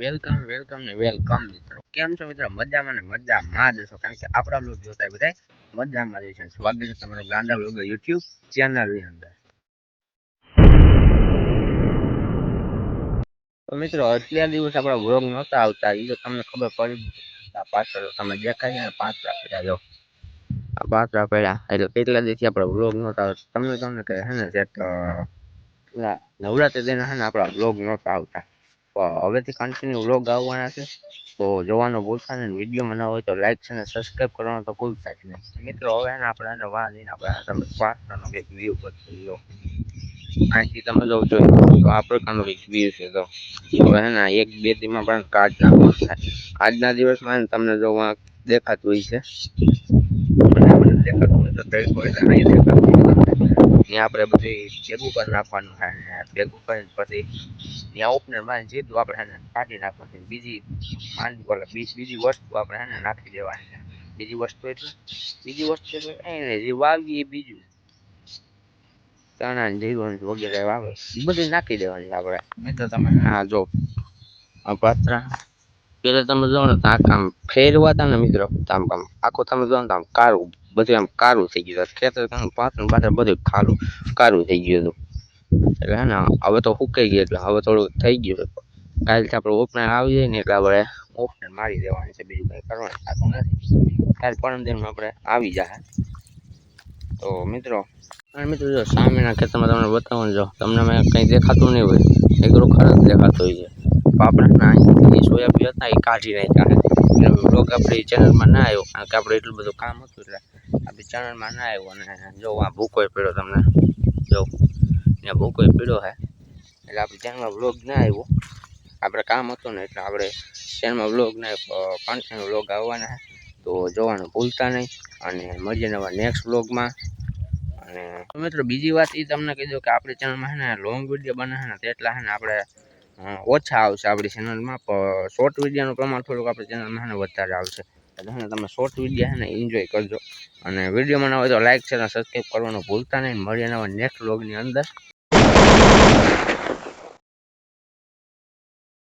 Welcome welcome ને welcome મિત્રો. કેમ છો મિત્રો? મજામાં ને મજામાં જ છો. કારણ કે આપણા બ્લોગ જોતા બધા મજામાં જ છે. સ્વાગત છે તમારો ગાંડા બ્લોગ યુટ્યુબ ચેનલની અંદર. મિત્રો, અત્યાર દિવસ આપણા બ્લોગ નહોતા આવતા. એ તો તમને ખબર પડી પાછળ તમે દેખાય પાંચરા પડ્યા જો. આ પાંચ રાખેલા એટલે કેટલા દિવસથી આપણો બ્લોગ નહોતા આવતા. તમને તમને કહે છે ને નવરાત્રી દિન છે ને આપણા બ્લોગ નહોતા આવતા. હવેથી કન્ટિન્યુ વ્લોગ આવવાના છે. તો જોવાનો ભૂલતા નહીં વીડિયો બનાવો તો લાઈક છે ને સબસ્ક્રાઈબ કરવાનો તો ભૂલતા જ નહીં. મિત્રો હવે ને આપણે એને વાહ જઈને આપણે તમે પાસનો એક વ્યૂ કરી લો અહીંથી તમે જો છો તો આ પ્રકારનો એક વ્યૂ છે તો. હવે ને એક બે દીમાં પણ કાર્ડ નાખવાનું થાય. આજના દિવસમાં તમને જોવા દેખાતું હોય છે. દેખાતું હોય તો દેખાતું. ત્યાં આપણે બધી ભેગું કરી નાખવાનું ને ભેગું કરીને પછી ત્યાં ઓપનરમાં જીતું આપણે એને કાઢી નાખવાની બીજી માંડી બોલે બીજી વસ્તુ આપણે એને નાખી દેવાની છે. બીજી વસ્તુ એટલે બીજી વસ્તુ એટલે કઈ નહીં, જે વાવીએ બીજું. ચણા જીવન વગેરે વાવે બધી નાખી દેવાની આપણે. આપણે તો તમે હા, જો. આ પાત્રા. પેલા તમે જો ને તો આ કામ ફેરવા હતા ને મિત્રો તો આમ આમ, આખું તમે જો ને તો આમ કાળું બધું આમ કારું થઈ ગયું હતું. ખેતર પાત્ર પાછળ બધું કાળું કારું થઈ ગયું હતું. એટલે હે ને, હવે તો સુકાઈ ગયું એટલે હવે થોડું થઈ ગયું કાલથી આપણે ઓપનર આવી જાય ને એટલે આપણે ઓપનર મારી દેવાની છે, બીજું કંઈ કરવાનું થતું નથી. કાલ પરમ દિનમાં આપણે આવી જાય તો મિત્રો, અને મિત્રો જો સામેના ખેતરમાં તમને બતાવવાનું જો, તમને મેં કંઈ દેખાતું નહીં હોય. એકલું ખરાબ દેખાતું હોય છે. આપણે સોયાબીન હતા, એ કાઢી નાખ્યા બ્લોગ આપણી ચેનલમાં ના આવ્યો. કારણ કે આપણે એટલું બધું કામ હતું એટલે આપણી ચેનલમાં ના આવ્યો. અને જો આ ભૂકોય પડ્યો તમને. જો ત્યાં ભૂકોય પડ્યો હે એટલે આપણી ચેનલમાં બ્લોગ ના આવ્યો. આપણે કામ હતું ને એટલે આપણે ચેનલમાં બ્લોગ ના કન્ટિન્યુ બ્લોગ આવવાના તો જોવાનું ભૂલતા નહીં. અને મળીએ નવા નેક્સ્ટ બ્લોગમાં અને મિત્રો, બીજી વાત એ તમને કહી દઉં કે આપણી ચેનલમાં છે ને લોંગ વીડિયો બને છે ને તેટલા છે ને આપણે ઓછા આવશે આપણી ચેનલમાં પણ શોર્ટ વિડીયોનું પ્રમાણ થોડુંક આપણી ચેનલમાં વધારે આવશે. એટલે તમે શોર્ટ વીડિયો છે ને એન્જોય કરજો. અને વિડીયોમાં ના તો લાઇક છે ને સબસ્ક્રાઈબ કરવાનું ભૂલતા નહીં. મળીએ નવા નેક્સ્ટ બ્લોગની અંદર.